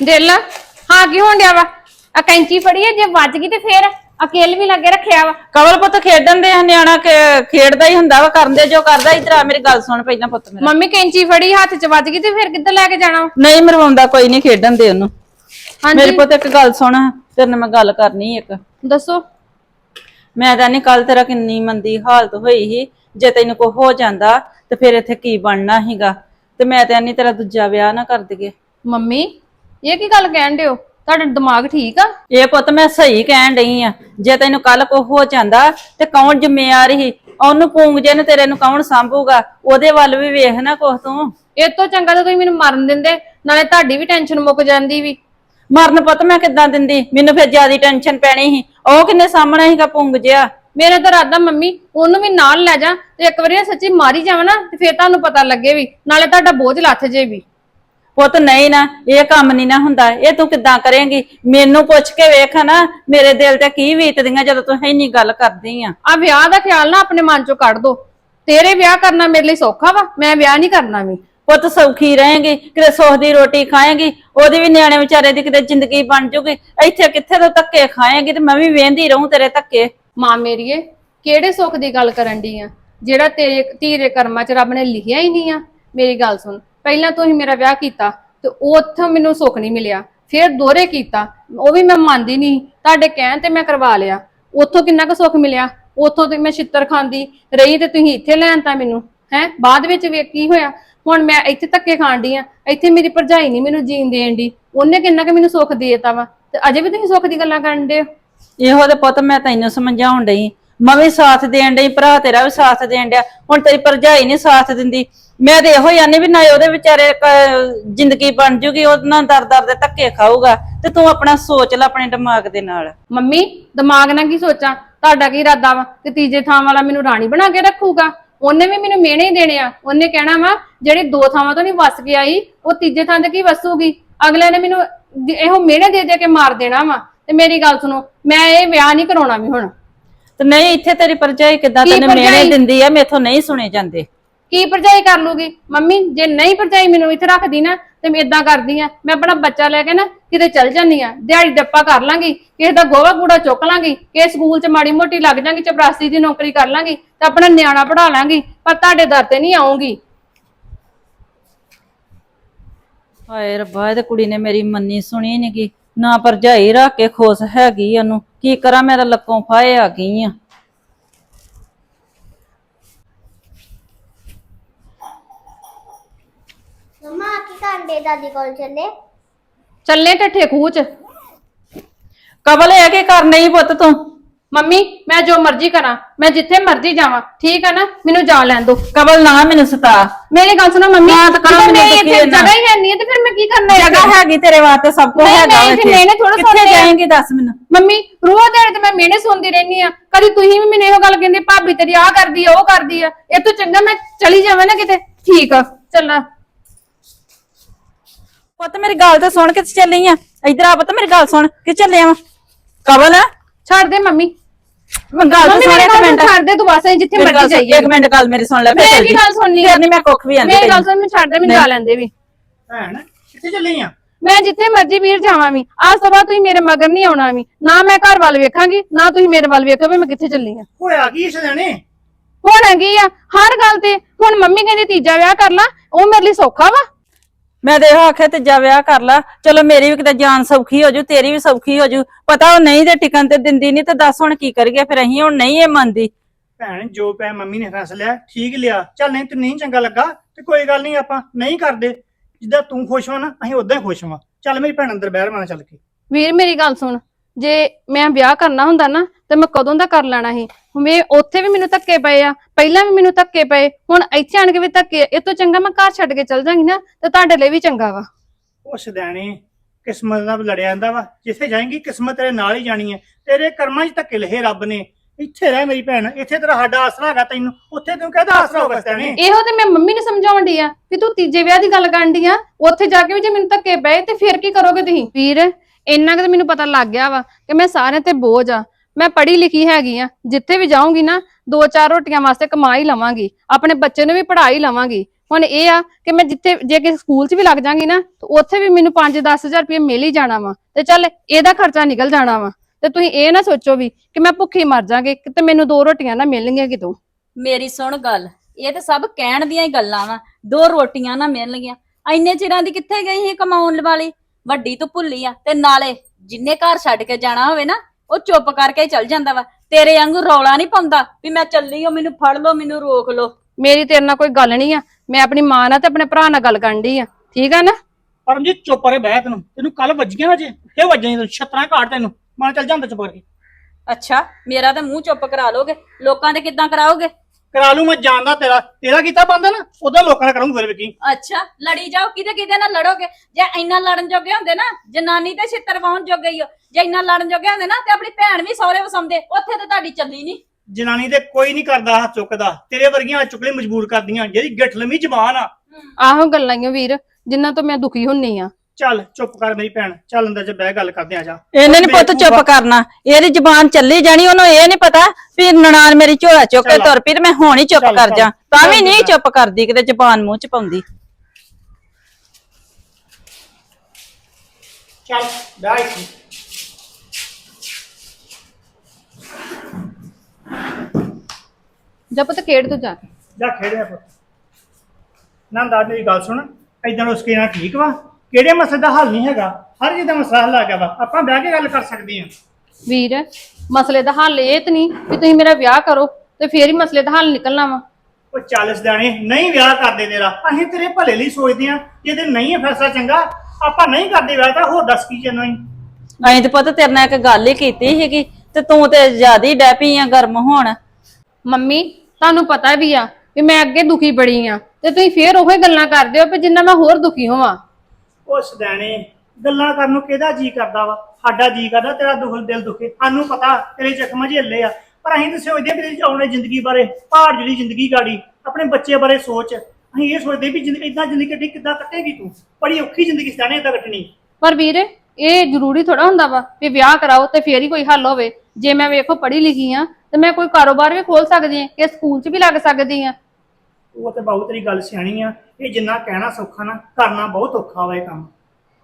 ਦਿਲ। ਹਾਂ ਕੀ ਹੋਣ ਡਿਆ ਵਾ? ਆ ਕੈਂਚੀ ਫੜੀ ਹੈ ਜੇ ਵੱਜ ਗਈ ਤੇ ਫੇਰ ਅਕੇਲ ਵੀ ਲੱਗੇ ਰੱਖਿਆ ਵਾ। ਕਵਲ ਪੁੱਤ ਖੇਡਣ ਦੇ ਆ, ਨਿਆਣਾ ਖੇ- ਖੇਡਦਾ ਹੀ ਹੁੰਦਾ ਵਾ ਕਰਨ ਦੇ ਜੋ ਕਰਦਾ ਇਧਰ ਆ ਮੇਰੀ ਗੱਲ ਸੁਣ ਪਹਿਲਾਂ ਪੁੱਤ ਮੇਰਾ। ਮੰਮੀ ਕੈਂਚੀ ਫੜੀ ਹੱਥ 'ਚ ਵੱਜ ਗਈ ਤੇ ਫੇਰ ਕਿੱਧਰ ਲੈ ਕੇ ਜਾਣਾ ਵਾ? ਨਹੀਂ ਮਰਵਾਉਂਦਾ ਕੋਈ ਨਹੀਂ ਖੇਡਣ ਦੇ ਉਹਨੂੰ। ਮੇਰੇ ਹਾਂਜੀ ਪੁੱਤ ਇੱਕ ਗੱਲ ਸੁਣ ਤੇਰੇ ਨਾਲ ਮੈਂ ਗੱਲ ਕਰਨੀ ਇੱਕ। ਦੱਸੋ। ਮੈਂ ਤਾਂ ਨਹੀਂ ਕੱਲ ਤੇਰਾ ਕਿੰਨੀ ਮੰਦੀ ਹਾਲਤ ਹੋਈ ਸੀ ਜੇ ਤੈਨੂੰ ਕੋ ਹੋ ਜਾਂਦਾ ਤੇ ਫਿਰ ਇੱਥੇ ਕੀ ਬਣਨਾ ਸੀਗਾ? ਤੇ ਮੈਂ ਤਾਂ ਨਹੀਂ ਤੇਰਾ ਦੂਜਾ ਵਿਆਹ ਨਾ ਕਰ ਦਈਏ ਮੰਮੀ ਇਹ ਕੀ ਗੱਲ ਕਹਿਣ ਦਿਓ ਤੁਹਾਡਾ ਦਿਮਾਗ ਠੀਕ ਆ? ਇਹ ਪੁੱਤ ਮੈਂ ਸਹੀ ਕਹਿਣ ਡਈ ਆ। ਜੇ ਤੈਨੂੰ ਕੱਲ ਕੋ ਹੋ ਜਾਂਦਾ ਤੇ ਕੌਣ ਜ਼ਿੰਮੇਵਾਰ ਸੀ? ਉਹਨੂੰ ਪੂੰਗ ਜੇ ਨੂੰ ਤੇਰੇ ਨੂੰ ਕੌਣ ਸੰਭੂਗਾ? ਉਹਦੇ ਵੱਲ ਵੀ ਵੇਖ ਨਾ ਕੁਛ ਤੂੰ। ਇਹ ਤੋਂ ਚੰਗਾ ਤਾਂ ਤੁਸੀਂ ਮੈਨੂੰ ਮਰਨ ਦਿੰਦੇ ਨਾਲੇ ਤੁਹਾਡੀ ਵੀ ਟੈਨਸ਼ਨ ਮੁੱਕ ਜਾਂਦੀ ਵੀ। ਮਰਨ ਪੁੱਤ ਮੈਂ ਕਿੱਦਾਂ ਦਿੰਦੀ? ਮੈਨੂੰ ਫਿਰ ਜਿਆਦੀ ਟੈਨਸ਼ਨ ਪੈਣੀ ਸੀ। ਉਹ ਕਿੰਨੇ ਸਾਹਮਣਾ ਸੀਗਾ ਪੁੰਗ ਜਿਆ ਮੇਰਾ ਤਾਂ ਇਰਾਦਾ ਮੰਮੀ ਉਹਨੂੰ ਵੀ ਨਾਲ ਲੈ ਜਾ ਤੇ ਇੱਕ ਵਾਰੀ ਨਾ ਸੱਚੀ ਮਾਰੀ ਜਾਵਾਂ ਨਾ ਤੇ ਫੇਰ ਤੁਹਾਨੂੰ ਪਤਾ ਲੱਗੇ ਵੀ ਨਾਲੇ ਤੁਹਾਡਾ ਬੋਝ ਲੱਥ ਜੇ ਵੀ। ਪੁੱਤ ਨਹੀਂ ਨਾ ਇਹ ਕੰਮ ਨਹੀਂ ਨਾ ਹੁੰਦਾ। ਇਹ ਤੂੰ ਕਿੱਦਾਂ ਕਰੇਂਗੀ? ਮੈਨੂੰ ਪੁੱਛ ਕੇ ਵੇਖ ਨਾ ਮੇਰੇ ਦਿਲ ਤੇ ਕੀ ਬੀਤਦੀਆਂ ਜਦੋਂ ਤੂੰ ਇੰਨੀ ਗੱਲ ਕਰਦੀ ਆ। ਆ ਵਿਆਹ ਦਾ ਖਿਆਲ ਨਾ ਆਪਣੇ ਮਨ ਚੋਂ ਕੱਢ ਦੋ। ਤੇਰੇ ਵਿਆਹ ਕਰਨਾ ਮੇਰੇ ਲਈ ਸੌਖਾ ਵਾ ਮੈਂ ਵਿਆਹ ਨਹੀਂ ਕਰਨਾ ਵੀ। ਪੁੱਤ ਸੌਖੀ ਰਹੇਗੀ ਕਿਤੇ ਸੁੱਖ ਦੀ ਰੋਟੀ ਖਾਏਗੀ ਉਹਦੇ ਵੀ ਨਿਆਣੇ ਵਿਚਾਰੇ ਦੀ ਕਿਤੇ ਜ਼ਿੰਦਗੀ ਬਣ ਜੂਗੀ। ਇੱਥੇ ਕਿੱਥੇ ਤੋਂ ਧੱਕੇ ਖਾਏਗੀ ਤੇ ਮੈਂ ਵੀ ਵੇਂਦੀ ਰਹੂੰ ਤੇਰੇ ਧੱਕੇ। ਮਾਂ ਮੇਰੀਏ ਕਿਹੜੇ ਸੁੱਖ ਦੀ ਗੱਲ ਕਰਨ ਦੀ ਆ? ਜਿਹੜਾ ਤੇਰੇ ਧੀਰੇ ਕਰਮਾਂ 'ਚ ਰੱਬ ਨੇ ਲਿਖਿਆ ਹੀ ਨਹੀਂ ਆ? ਮੇਰੀ ਗੱਲ ਸੁਣ ਪਹਿਲਾਂ ਤੋਂ ਹੀ ਮੇਰਾ ਵਿਆਹ ਕੀਤਾ ਤੇ ਉੱਥੋਂ ਮੈਨੂੰ ਸੁੱਖ ਨਹੀਂ ਮਿਲਿਆ। ਫਿਰ ਦੋਹਰੇ ਕੀਤਾ। ਉਹ ਵੀ ਮੈਂ ਮੰਨਦੀ ਨਹੀਂ। ਤੁਹਾਡੇ ਕਹਿਣ ਤੇ ਮੈਂ ਕਰਵਾ ਲਿਆ। ਉੱਥੋਂ ਕਿੰਨਾ ਕੁ ਸੁੱਖ ਮਿਲਿਆ? ਉੱਥੋਂ ਤੇ ਮੈਂ ਛਿੱਤਰ ਖਾਂਦੀ ਰਹੀ ਤੇ ਤੁਸੀਂ ਇੱਥੇ ਲੈਣ ਤਾਂ ਮੈਨੂੰ। ਹੈ? ਬਾਅਦ ਵਿੱਚ ਵੇਖ ਕੀ ਹੋਇਆ? ਹੁਣ ਮੈਂ ਇੱਥੇ ਧੱਕੇ ਖਾਣ ਡਈ ਆ। ਇੱਥੇ ਮੇਰੀ ਭਰਜਾਈ ਨਹੀਂ ਮੈਨੂੰ ਜੀਣ ਦੇਣ ਦੀ ਉਹਨੇ ਕਿੰਨਾ ਕੁ ਮੈਨੂੰ ਸੁੱਖ ਦੇਤਾ ਵਾ। ਤੇ ਅਜੇ ਵੀ ਤੁਸੀਂ ਸੁੱਖ ਦੀ ਗੱਲਾਂ ਕਰਨ ਦੇ ਇਹੋ ਤੇ ਪੁੱਤ ਮੈਂ ਤੈਨੂੰ ਸਮਝਾਉਣ ਡਈ। ਮੈਂ ਵੀ ਸਾਥ ਦੇਣ ਡਈ, ਭਰਾ ਤੇਰਾ ਵੀ ਸਾਥ ਦੇਣ ਡਿਆ। ਹੁਣ ਤੇਰੀ ਭਰਜਾਈ ਨਹੀਂ ਸਾਥ ਦਿੰਦੀ। ਮੈਂ ਤੇ ਇਹੋ ਹੀ ਆਨੀ ਵੀ ਨਾ ਉਹਦੇ ਵਿਚਾਰੇ ਕ- ਜ਼ਿੰਦਗੀ ਬਣ ਜੂਗੀ ਉਹ ਨਾ ਦਰ ਦਰ ਦੇ ਧੱਕੇ ਖਾਊਗਾ। ਤੇ ਤੂੰ ਆਪਣਾ ਸੋਚ ਲੈ ਆਪਣੇ ਦਿਮਾਗ ਦੇ ਨਾਲ। ਮੰਮੀ, ਦਿਮਾਗ ਨਾਲ ਕੀ ਸੋਚਾਂ? ਤੁਹਾਡਾ ਕੀ ਇਰਾਦਾ ਵਾ? ਕਿ ਤੀਜੇ ਥਾਂ ਵਾਲਾ ਮੈਨੂੰ ਰਾਣੀ ਬਣਾ ਕੇ ਰੱਖੂਗਾ। ਉਹਨੇ ਵੀ ਮੈਨੂੰ ਮਿਹਣੇ ਹੀ ਦੇਣੇ ਆ। ਉਹਨੇ ਕਹਿਣਾ ਵਾ, ਜਿਹੜੀ ਦੋ ਥਾਵਾਂ ਤੋਂ ਨਹੀਂ ਵਸ ਕੇ ਆਈ, ਉਹ ਤੀਜੇ ਥਾਂ ਤੇ ਕੀ ਵਸੂਗੀ? ਅਗਲੇ ਨੇ ਮੈਨੂੰ ਦ- ਇਹੋ ਮਿਹਣੇ ਦੇ ਦੇ ਕੇ ਮਾਰ ਦੇਣਾ ਵਾ। ਤੇ ਮੇਰੀ ਗੱਲ ਸੁਣੋ, ਮੈਂ ਇਹ ਵਿਆਹ ਨਹੀਂ ਕਰਾਉਣਾ ਵੀ ਹੁਣ। ਤੇ ਨਹੀਂ ਇੱਥੇ ਤੇਰੀ ਭਰਜਾਈ ਕਿੱਦਾਂ ਕੀ ਤੈਨੂੰ ਮਿਹਣੇ ਭਰਜਾਈ? ਦਿੰਦੀ ਆ? ਮੇਥੋਂ ਨਹੀਂ ਸੁਣੇ ਜਾਂਦੇ। ਕੀ ਭਰਜਾਈ ਕਰ ਲੂਗੀ? ਮੰਮੀ ਜੇ ਨਹੀਂ ਭਰਜਾਈ ਮੈਨੂੰ ਇੱਥੇ ਰੱਖਦੀ ਨਾ ਤੇ ਮੈਂ ਇਦਾਂ ਕਰਦੀ ਆ। ਮੈਂ ਆਪਣਾ ਬੱਚਾ ਲੈ ਕੇ ਨਾ ਕਿਤੇ ਚੱਲ ਜਾਂਦੀ ਆ। ਦਿਹਾੜੀ ਡੱਪਾ ਕਰ ਲਾਂਗੀ ਕਿਸੇ ਦਾ ਗੋਵਾ ਕੂੜਾ ਚੁੱਕ ਲਾਂਗੀ ਕਿਸੇ ਸਕੂਲ 'ਚ ਮਾੜੀ ਮੋਟੀ ਲੱਗ ਜਾਾਂਗੀ ਚਪਰਾਸੀ ਦੀ ਨੌਕਰੀ ਕਰ ਲਾਂਗੀ ਤੇ ਆਪਣਾ ਨਿਆਣਾ ਪੜਾ ਲਾਂਗੀ ਪਰ ਤੁਹਾਡੇ ਦਰ ਤੇ ਨਹੀਂ ਆਉਂਗੀ ਹਾਏ ਰੱਬਾ ਇਹ ਤੇ ਕੁੜੀ ਨੇ ਮੇਰੀ ਮੰਨੀ ਸੁਣੀ ਨੀ ਗੀ ਨਾ ਭਰਜਾਈ ਰੱਖ ਕੇ ਖੁਸ਼ ਹੈਗੀ ਉਹਨੂੰ। ਕੀ ਕਰਾਂ ਮੇਰਾ ਲੱਕੋਂ ਫਾਏ ਆ ਗਈ ਆ। ਮੰਮਾ ਕੀ ਕਰਦੇ ਦਾਦੀ ਕੋਲ ਚੱਲੇ? ਚੱਲੇ ਟੱਠੇ ਖੂਹ 'ਚ। ਕਬਲ ਇਹ ਕੀ ਕਰ ਨਹੀਂ ਪੁੱਤ ਤੂੰ। ਮੰਮੀ ਮੈਂ ਜੋ ਮਰਜ਼ੀ ਕਰਾਂ ਮੈਂ ਜਿੱਥੇ ਮਰਜ਼ੀ ਜਾਵਾਂ ਠੀਕ ਆ ਨਾ? ਮੈਨੂੰ ਜਾ ਲੈਣ ਦਿਓ ਕਬਲ ਨਾ ਮੈਨੂੰ ਸਤਾ। ਮੇਰੀ ਗੱਲ ਸੁਣੋ ਮੰਮੀ ਹਾਂ ਤਾਂ ਕਰੋ ਮੈਨੂੰ ਦੁਖੀ ਇੱਥੇ ਨਾ। ਜਗ੍ਹਾ ਹੀ ਹੈ ਨਹੀਂ ਤੇ ਫਿਰ ਮੈਂ ਕੀ ਕਰਨਾ ਹੈ ਜਗ੍ਹਾ ਹੈਗੀ ਤੇਰੇ ਵਾਸਤੇ ਸਭ ਕੁਝ ਨਹੀਂ, ਹੈਗਾ ਨਹੀਂ, ਇੱਥੇ। ਮੈਨੇ ਥੋੜ੍ਹਾ ਕਿੱਥੇ। ਜਾਏਂਗੀ ਦੱਸ ਮੈਨੂੰ। ਮੰਮੀ ਰੋਜ਼ ਦਿਹਾੜੀ ਤੇ ਮੈਂ ਮਿਹਣੇ ਸੁਣਦੀ ਰਹਿਨੀ ਆ। ਕਦੀ ਤੁਸੀਂ ਵੀ ਮੈਨੂੰ ਇਹੋ ਗੱਲ ਕਹਿੰਦੇ ਭਾਬੀ ਤੇਰੀ ਆਹ ਕਰਦੀ ਆ ਉਹ ਕਰਦੀ ਆ। ਇਹ ਤੋਂ ਚੰਗਾ ਮੈਂ ਚਲੀ ਜਾਵਾਂ ਨਾ ਕਿਤੇ। ਠੀਕ ਆ ਚੱਲਾਂ ਪੁੱਤ ਮੇਰੀ ਗੱਲ ਤੇ ਸੁਣ ਕੇ ਚੱਲੀ ਆ? ਇਧਰ ਆ ਪੁੱਤ ਮੇਰੀ ਗੱਲ ਸੁਣ ਕਿ ਚੱਲੇ ਆ ਕਬਲ ਛੱਡ ਦੇ ਮੰਮੀ। ਮੈਂ ਗੱਲ ਤੇ ਮੰਮੀ ਸੁਣ ਮੇਰੀ ਇੱਕ ਗੱਲ ਮਿੰਟ। ਛੱਡ ਦੇ ਤੂੰ ਬਸ ਅਸੀਂ ਜਿੱਥੇ ਮੇਰੀ ਗੱਲ ਮਰਜ਼ੀ ਸੁਣ, ਜਾਈਏ। ਇੱਕ ਮਿੰਟ ਗੱਲ ਮੇਰੀ ਸੁਣ ਲੈ ਫਿਰ ਮੈਂ ਚੱਲ ਕੀ ਜੀ। ਗੱਲ ਸੁਣਨੀ ਫਿਰ ਨਹੀਂ ਮੈਂ ਕੁੱਖ ਵੀ ਆਂਦੀ ਮੇਰੀ ਗੱਲ ਤੈਨੂੰ। ਸੁਣ ਮੈਂ ਛੱਡ ਦੇ ਮੈਨੂੰ ਜਾ ਲੈਂਦੇ ਵੀ। ਭੈਣ ਕਿੱਥੇ ਚੱਲੀ ਆ? ਮੈਂ ਜਿੱਥੇ ਮਰਜ਼ੀ ਵੀਰ ਜਾਵਾਂ ਵੀ। ਤੁਸੀਂ ਮੇਰੇ ਮਗਰ ਨਹੀਂ ਆਉਣਾ ਵੀ। ਨਾ ਮੈਂ ਘਰ ਵੱਲ ਵੇਖਾਂਗੀ ਨਾ ਤੁਸੀਂ ਮੇਰੇ ਵੱਲ ਵੇਖੋ ਵੀ ਮੈਂ ਕਿੱਥੇ ਚੱਲੀ ਆ। ਹੋਇਆ ਕੀ ਇਸ ਦਿਨੇ ਹੁਣ ਹੈਗੀ ਆ? ਹਰ ਗੱਲ ਤੇ ਹੁਣ ਮੰਮੀ ਕਹਿੰਦੀ ਤੀਜਾ ਵਿਆਹ ਕਰ ਲਾ ਉਹ ਮੇਰੇ ਲਈ ਸੌਖਾ ਵਾ। ਮੈਂ ਤੇ ਇਹੋ ਆਖਿਆ ਤੀਜਾ ਵਿਆਹ ਕਰ ਲਾ। ਚਲੋ ਮੇਰੀ ਵੀ ਕਿਤੇ ਜਾਨ ਸੌਖੀ ਹੋ ਜੂ ਤੇਰੀ ਵੀ ਸੌਖੀ ਹੋ ਜੂ। ਪਤਾ ਉਹ ਨਹੀਂ ਤੇ ਟਿਕਣ ਤੇ ਦਿੰਦੀ ਨਹੀਂ ਤੇ ਦੱਸ ਹੁਣ ਕੀ ਕਰੀਏ ਫਿਰ ਅਸੀਂ ਹੁਣ ਨਹੀਂ ਇਹ ਮੰਨਦੀ। ਭੈਣ ਜੋ ਪੈ ਮੰਮੀ ਨੇ ਫੈਸਲਾ ਲਿਆ ਠੀਕ ਲਿਆ। ਚੱਲ ਨਹੀਂ ਤੇ ਨਹੀਂ ਚੰਗਾ ਲੱਗਾ ਤੇ ਕੋਈ ਗੱਲ ਨਹੀਂ ਆਪਾਂ ਨਹੀਂ ਕਰਦੇ। ਜਿੱਦਾਂ ਤੂੰ ਖੁਸ਼ ਹੋ ਨਾ ਅਸੀਂ ਉਦਾਂ ਹੀ ਖੁਸ਼ ਹਾਂ ਚੱਲ ਮੇਰੀ ਭੈਣ ਅੰਦਰ ਬਹਿਰ ਮਾਣਾ ਚੱਲ ਕੇ। ਵੀਰ ਮੇਰੀ ਗੱਲ ਸੁਣ। ਜੇ ਮੈਂ ਵਿਆਹ ਕਰਨਾ ਹੁੰਦਾ ਨਾ ਤੇ ਮੈਂ ਕਦੋਂ ਦਾ ਕਰ ਲੈਣਾ ਸੀ? ਮੈਂ ਉੱਥੇ ਵੀ ਮੈਨੂੰ ਧੱਕੇ ਪਏ ਆ ਪਹਿਲਾਂ ਵੀ ਮੈਨੂੰ ਧੱਕੇ ਪਏ ਹੁਣ ਇੱਥੇ ਆਣ ਕੇ ਵੀ ਧੱਕੇ ਇਹ ਤੋਂ ਚੰਗਾ ਮੈਂ ਘਰ ਛੱਡ ਕੇ ਚਲ ਜਾਂਗੀ ਨਾ ਤੇ ਤੁਹਾਡੇ ਲਈ ਵੀ ਚੰਗਾ ਵਾ। ਉਸ ਦੇਣੇ ਕਿਸਮਤ ਨਾਲ ਲੜਿਆ ਜਾਂਦਾ ਵਾ। ਜਿੱਥੇ ਜਾਏਂਗੀ ਕਿਸਮਤ ਤੇਰੇ ਨਾਲ ਹੀ ਜਾਣੀ ਹੈ ਤੇਰੇ ਕਰਮਾਂ 'ਚ ਧੱਕੇ ਲਹੇ ਰੱਬ ਨੇ। ਇੱਥੇ ਰਹਿ ਮੇਰੀ ਭੈਣ ਇੱਥੇ ਤੇਰਾ ਸਾਡਾ ਆਸਰਾ ਹੈਗਾ ਤੈਨੂੰ। ਉੱਥੇ ਤੂੰ ਕਹਦਾ ਆਸਰਾ ਹੋਗਾ ਤੈਨੇ ਇਹੋ ਤੇ ਮੈਂ ਮੰਮੀ ਨੂੰ ਸਮਝਾਉਣ ਡਈ ਆ ਵੀ ਤੂੰ ਤੀਜੇ ਵਿਆਹ ਦੀ ਗੱਲ ਕਰਨ ਡਈ ਆ। ਉੱਥੇ ਜਾ ਕੇ ਵੀ ਜੇ ਮੈਨੂੰ ਧੱਕੇ ਪਏ ਤੇ ਫਿਰ ਕੀ ਕਰੋਗੇ ਤੁਸੀਂ? ਵੀਰ ਇੰਨਾ ਕਿ ਮੈਨੂੰ ਪਤਾ ਲੱਗ ਗਿਆ ਵਾ ਕਿ ਮੈਂ ਸਾਰਿਆਂ ਤੇ ਬੋਝ ਆ। ਮੈਂ ਪੜ੍ਹੀ ਲਿਖੀ ਹੈਗੀ ਆ, ਜਿੱਥੇ ਵੀ ਜਾਊਂਗੀ ਨਾ ਦੋ ਚਾਰ ਰੋਟੀਆਂ ਵਾਸਤੇ ਕਮਾ ਹੀ ਲਵਾਂਗੀ, ਆਪਣੇ ਬੱਚੇ ਨੂੰ ਵੀ ਪੜ੍ਹਾ ਹੀ ਲਵਾਂਗੀ। ਹੁਣ ਇਹ ਆ ਕਿ ਮੈਂ ਜਿੱਥੇ, ਜੇ ਕਿ ਸਕੂਲ 'ਚ ਵੀ ਲੱਗ ਜਾਗੀ ਨਾ, ਤੇ ਉੱਥੇ ਵੀ ਮੈਨੂੰ 5-10000 ਰੁਪਏ ਮਿਲ ਹੀ ਜਾਣਾ ਵਾ, ਤੇ ਚੱਲ ਇਹਦਾ ਖਰਚਾ ਨਿਕਲ ਜਾਣਾ ਵਾ। ਤੇ ਤੁਸੀਂ ਇਹ ਨਾ ਸੋਚੋ ਵੀ ਕਿ ਮੈਂ ਭੁੱਖੀ ਮਰ ਜਾਗੀ, ਤੇ ਮੈਨੂੰ ਦੋ ਰੋਟੀਆਂ ਨਾ ਮਿਲਣਗੀਆਂ ਕਿਤੋਂ। ਮੇਰੀ ਸੁਣ ਗੱਲ, ਇਹ ਤੇ ਸਭ ਕਹਿਣ ਦੀਆਂ ਹੀ ਗੱਲਾਂ ਵਾ, ਦੋ ਰੋਟੀਆਂ ਨਾ ਮਿਲਣਗੀਆਂ। ਇੰਨੇ ਚਿਰਾਂ ਦੀ ਕਿੱਥੇ ਗਈ ਸੀ ਕਮਾਉਣ ਵਾਲੀ? ਵੱਡੀ ਤੋਂ ਭੁੱਲੀ ਆ, ਤੇ ਨਾਲੇ ਜਿੰਨੇ ਘਰ ਛੱਡ ਕੇ ਜਾਣਾ ਹੋਵੇ ਨਾ ਉਹ ਚੁੱਪ ਕਰਕੇ ਹੀ ਚੱਲ ਜਾਂਦਾ ਵਾ। ਤੇਰੇ ਵਾਂਗੂ ਰੌਲਾ ਨਹੀਂ ਪਾਉਂਦਾ ਵੀ ਮੈਂ ਚੱਲੀ ਓ ਮੈਨੂੰ ਫੜ ਲਓ ਮੈਨੂੰ ਰੋਕ ਲਓ। ਮੇਰੀ ਤੇਰੇ ਨਾਲ ਕੋਈ ਗੱਲ ਨਹੀਂ ਆ। ਮੈਂ ਆਪਣੀ ਮਾਂ ਨਾਲ ਤੇ ਆਪਣੇ ਭਰਾ ਨਾਲ ਗੱਲ ਕਰਨ ਡਈ ਆ। ਠੀਕ ਆ ਨਾ? ਪਰਮਜੀਤ ਚੁੱਪ ਰੇ ਬਹਿ ਤੈਨੂੰ। ਤੈਨੂੰ ਕੱਲ ਵੱਜੀਆਂ ਨਾ ਜੇ। ਫੇਰ ਵੱਜਣੀ ਤੈਨੂੰ ਛਤਰਾਂ ਘਾਟ ਤੈਨੂੰ। ਮੈਂ ਚੱਲ ਜਾਂਦਾ ਚੁੱਪ ਕਰਕੇ। ਅੱਛਾ ਮੇਰਾ ਤਾਂ ਮੂੰਹ ਚੁੱਪ ਕਰਾ ਲੋਗੇ। ਲੋਕਾਂ ਦੇ ਕਿੱਦਾਂ ਕਰਾਓਗੇ? ਕਰਾ ਲੂ ਮੈਂ ਜਾਣਦਾ ਤੇਰਾ। ਤੇਰਾ ਕੀਤਾ ਬੰਦ ਨਾ? ਉਹਦਾ ਲੋਕਾਂ ਦਾ ਕਰੂੰ ਫਿਰ ਵੇਖੀ ਅੱਛਾ ਲੜੀ ਜਾਓ। ਕਿਤੇ ਕਿਤੇ ਨਾਲ ਲੜੋਗੇ? ਜੇ ਇੰਨਾ ਲੜਨ ਜੋਗੇ ਹੁੰਦੇ ਨਾ ਜਨਾਨੀ ਤੇ ਛਿੱਤਰ ਵਾਉਣ ਜੋਗੇ ਹੀ ਹੋ। ਜੇ ਇੰਨਾ ਲੜਨ ਜੋਗੇ ਹੁੰਦੇ ਨਾ ਤੇ ਆਪਣੀ ਭੈਣ ਵੀ ਸਹੁਰੇ ਵਸਾਉਂਦੇ ਉੱਥੇ ਤੇ ਤੁਹਾਡੀ ਚੱਲੀ ਨਹੀਂ ਜਨਾਨੀ ਤੇ ਕੋਈ ਨਹੀਂ ਕਰਦਾ ਹੱਥ ਚੁੱਕਦਾ। ਤੇਰੇ ਵਰਗੀਆਂ ਹੱਥ ਚੁੱਕਲੇ ਮਜਬੂਰ ਕਰਦੀਆਂ ਜਿਹੜੀ ਗਿੱਠਲਮੀ ਜ਼ਬਾਨ ਆ। ਆਹੋ ਗੱਲਾਂ ਹੀ ਆ ਵੀਰ ਜਿੰਨਾਂ ਤੋਂ ਮੈਂ ਦੁਖੀ ਹੁੰਨੀ ਆ। ਚੱਲ ਚੁੱਪ ਕਰ ਮੇਰੀ ਭੈਣ ਚੱਲ ਅੰਦਰ ਚ ਬਹਿ ਗੱਲ ਕਰਦੇ ਆ ਜਾ। ਇਹਨੇ ਨੀ ਪੁੱਤ ਚੁੱਪ ਕਰਨਾ ਇਹਦੀ ਜ਼ਬਾਨ ਚੱਲੀ ਜਾਣੀ ਉਹਨੂੰ ਇਹ ਨਹੀਂ ਪਤਾ ਵੀ ਨਨਾਣ ਮੇਰੀ ਝੋਲਾ ਚੁੱਕ ਕੇ ਚੱਲ। ਤੁਰ ਪਈ ਤੇ ਮੈਂ ਹੁਣ ਹੀ ਚੁੱਪ ਚੱਲ, ਕਰ ਚੱਲ। ਜਾ ਤਾਂ ਵੀ ਚੱਲ ਨਹੀਂ। ਚੁੱਪ ਕਰਦੀ ਕਿਤੇ ਜ਼ਬਾਨ ਮੂੰਹ ਚ ਪਾਉਂਦੀ। ਚੱਲ ਬਹਿ ਇੱਥੇ। ਜਾਂ ਪੁੱਤ ਖੇਡ ਤੂੰ ਜਾ ਕੇ। ਜਾ ਖੇਡਿਆ ਪੁੱਤ। ਨੰਦਾ ਮੇਰੀ ਗੱਲ ਸੁਣ ਇਦਾਂ ਉਸਕੇ ਨਾਲ ਠੀਕ ਵਾ? ਕਿਹੜੇ ਮਸਲੇ ਦਾ ਹੱਲ ਨਹੀਂ ਹੈਗਾ? ਹਰ ਚੀਜ਼ ਦਾ ਮਸਲਾ ਹੱਲ ਆ ਗਿਆ ਵਾ। ਆਪਾਂ ਬਹਿ ਕੇ ਗੱਲ ਕਰ ਸਕਦੇ ਹਾਂ। ਵੀਰ ਮਸਲੇ ਦਾ ਹੱਲ ਇਹ ਤੇ ਨਹੀਂ ਵੀ ਤੁਸੀਂ ਮੇਰਾ ਵਿਆਹ ਕਰੋ ਤੇ ਫੇਰ ਹੀ ਮਸਲੇ ਦਾ ਹੱਲ ਨਿਕਲਣਾ ਵਾ। ਉਹ ਚੱਲ ਸਿਆਣੇ ਨਹੀਂ ਵਿਆਹ ਕਰਦੇ ਤੇਰਾ ਅਸੀਂ ਤੇਰੇ ਭਲੇ ਲਈ ਸੋਚਦੇ ਆ ਜੇ ਤੇ ਨਹੀਂ ਹੈ ਫੈਸਲਾ ਚੰਗਾ ਆਪਾਂ ਨਹੀਂ ਕਰਦੇ ਵਿਆਹ ਤਾਂ ਹੋਰ ਦੱਸ ਕੀ ਚੱਲਣਾ ਈ। ਅਸੀਂ ਤੇ ਪੁੱਤ ਤੇਰੇ ਨਾਲ ਇੱਕ ਗੱਲ ਹੀ ਕੀਤੀ ਸੀਗੀ। ਤੇ ਤੂੰ ਤੇ ਜ਼ਿਆਦਾ ਹੀ ਡੈ ਪਈ ਆ ਗਰਮ ਹੋਣ। ਮੰਮੀ ਤੁਹਾਨੂੰ ਪਤਾ ਵੀ ਆ ਵੀ ਮੈਂ ਅੱਗੇ ਦੁਖੀ ਬੜੀ ਆ ਤੇ ਤੁਸੀਂ ਫੇਰ ਉਹੀ ਗੱਲਾਂ ਕਰਦੇ ਹੋ ਵੀ ਜਿੰਨਾ ਮੈਂ ਹੋਰ ਦੁਖੀ ਹੋਵਾਂ। ਉਹ ਸਦੈਣੇ ਗੱਲਾਂ ਕਰਨ ਨੂੰ ਕਿਹਦਾ ਜੀ ਕਰਦਾ ਵਾ? ਸਾਡਾ ਜੀ ਕਰਦਾ ਤੇਰਾ ਦੁੱਖ ਦਿਲ ਦੁਖੇ। ਸਾਨੂੰ ਪਤਾ ਤੇਰੇ ਜ਼ਖਮ ਝੇਲੇ ਆ। ਪਰ ਅਸੀਂ ਤਾਂ ਸੋਚਦੇ ਵੀ ਤੇਰੀ ਆਉਣੇ ਜ਼ਿੰਦਗੀ ਬਾਰੇ ਭਾਰ ਜਿਹੜੀ ਜ਼ਿੰਦਗੀ ਗਾੜੀ ਆਪਣੇ ਬੱਚੇ ਬਾਰੇ ਸੋਚ। ਅਸੀਂ ਇਹ ਸੋਚਦੇ ਵੀ ਜ਼ਿੰਦਗੀ ਇਦਾਂ ਜ਼ਿੰਦਗੀ ਕੱਢੀ ਕਿੱਦਾਂ ਕੱਟੇਗੀ ਤੂੰ? ਬੜੀ ਔਖੀ ਜ਼ਿੰਦਗੀ ਸਦੈਣੇ ਇਦਾਂ ਕੱਟਣੀ। ਪਰ ਵੀਰ ਇਹ ਜ਼ਰੂਰੀ ਥੋੜਾ ਹੁੰਦਾ ਵਾ ਵੀ ਵਿਆਹ ਕਰਾਓ ਤੇ ਫੇਰ ਹੀ ਕੋਈ ਹੱਲ ਹੋਵੇ। ਜੇ ਮੈਂ ਵੇਖੋ ਪੜ੍ਹੀ ਲਿਖੀ ਆ ਤੇ ਮੈਂ ਕੋਈ ਕਾਰੋਬਾਰ ਵੀ ਖੋਲ ਸਕਦੀ ਆ ਕਿ ਸਕੂਲ 'ਚ ਵੀ ਲੱਗ ਸਕਦੀ ਆ। ਉਹ ਤੇ ਬਹੁਤ ਤੇਰੀ ਗੱਲ ਸਿਆਣੀ ਆ ਇਹ ਜਿੰਨਾ ਕਹਿਣਾ ਸੌਖਾ ਨਾ ਕਰਨਾ ਬਹੁਤ ਔਖਾ ਵਾ ਇਹ ਕੰਮ।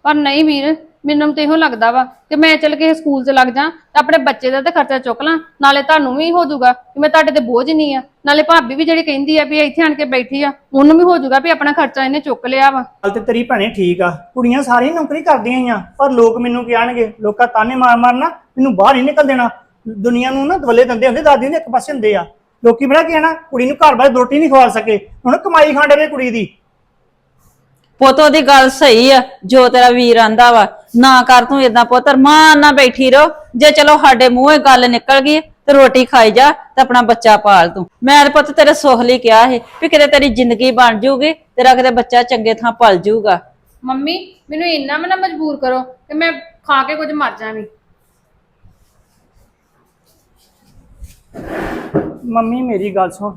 ਪਰ ਨਹੀਂ ਵੀਰ ਮੈਨੂੰ ਤੇ ਇਹੋ ਲੱਗਦਾ ਵਾ ਕਿ ਮੈਂ ਚੱਲ ਕੇ ਸਕੂਲ 'ਚ ਲੱਗ ਜਾ ਤਾਂ ਆਪਣੇ ਬੱਚੇ ਦਾ ਤੇ ਖਰਚਾ ਚੁੱਕ ਲਾਂ ਨਾਲੇ ਤੁਹਾਨੂੰ ਵੀ ਹੋ ਜਾਊਗਾ ਕਿ ਮੈਂ ਤੁਹਾਡੇ ਤੇ ਬੋਝ ਨਹੀਂ ਆ। ਨਾਲੇ ਭਾਬੀ ਵੀ ਜਿਹੜੀ ਕਹਿੰਦੀ ਆ ਵੀ ਇੱਥੇ ਆਣ ਕੇ ਬੈਠੀ ਆ ਉਹਨੂੰ ਵੀ ਹੋ ਜਾਊਗਾ ਵੀ ਆਪਣਾ ਖਰਚਾ ਇਹਨੇ ਚੁੱਕ ਲਿਆ ਵਾ। ਗੱਲ ਤੇ ਤੇਰੀ ਭੈਣੇ ਠੀਕ ਆ ਕੁੜੀਆਂ ਸਾਰੀਆਂ ਨੌਕਰੀ ਕਰਦੀਆਂ ਹੀ ਆ ਪਰ ਲੋਕ ਮੈਨੂੰ ਕੀ ਆਣਗੇ ਲੋਕਾਂ ਤਾਨੇ ਮਾਰ ਮਾਰਨਾ ਮੈਨੂੰ ਬਾਹਰ ਹੀ ਨਿਕਲ ਦੇਣਾ। ਦੁਨੀਆ ਨੂੰ ਨਾ ਦਵਲੇ ਦੰਦੇ ਹੁੰਦੇ ਦਾਦੀ ਦੇ ਇੱਕ ਪਾਸੇ ਹੁੰਦੇ ਆ। ਲੋਕੀ ਬੜਾ ਕਹਿਣਾ ਕੁੜੀ ਨੂੰ ਘਰ ਬਾਰ ਰੋਟੀ ਨਹੀਂ ਖਵਾ ਸਕੇ ਹੁਣ ਕਮਾਈ ਖਾਂਡੇ ਵੇ ਕੁੜੀ ਦੀ। ਪੁੱਤ ਉਹਦੀ ਗੱਲ ਸਹੀ ਆ ਜੋ ਤੇਰਾ ਵੀਰ ਆਂਦਾ ਵਾ ਨਾ ਕਰ ਤੂੰ ਇਦਾਂ ਪੁੱਤ ਮਾਂ ਨਾ ਬੈਠੀ ਰਹੋ। ਜੇ ਚਲੋ ਸਾਡੇ ਮੂੰਹੋਂ ਗੱਲ ਨਿਕਲ ਗਈ ਤੇ ਰੋਟੀ ਖਾਈ ਜਾ ਤੇ ਆਪਣਾ ਬੱਚਾ ਪਾਲ ਤੂੰ। ਮੈਂ ਤੇ ਪੁੱਤ ਤੇਰੇ ਸੁਖ ਲਈ ਕਿਹਾ ਸੀ ਵੀ ਕਿਤੇ ਤੇਰੀ ਜ਼ਿੰਦਗੀ ਬਣ ਜੂਗੀ ਤੇਰਾ ਕਿਤੇ ਬੱਚਾ ਚੰਗੇ ਥਾਂ ਪਲ ਜੂਗਾ। ਮੰਮੀ ਮੈਨੂੰ ਇੰਨਾ ਵੀ ਨਾ ਮਜਬੂਰ ਕਰੋ ਕਿ ਮੈਂ ਖਾ ਕੇ ਕੁਝ ਮਰ ਜਾਵਾਂ। ਮੰਮੀ ਮੇਰੀ ਗੱਲ ਸੁਣ।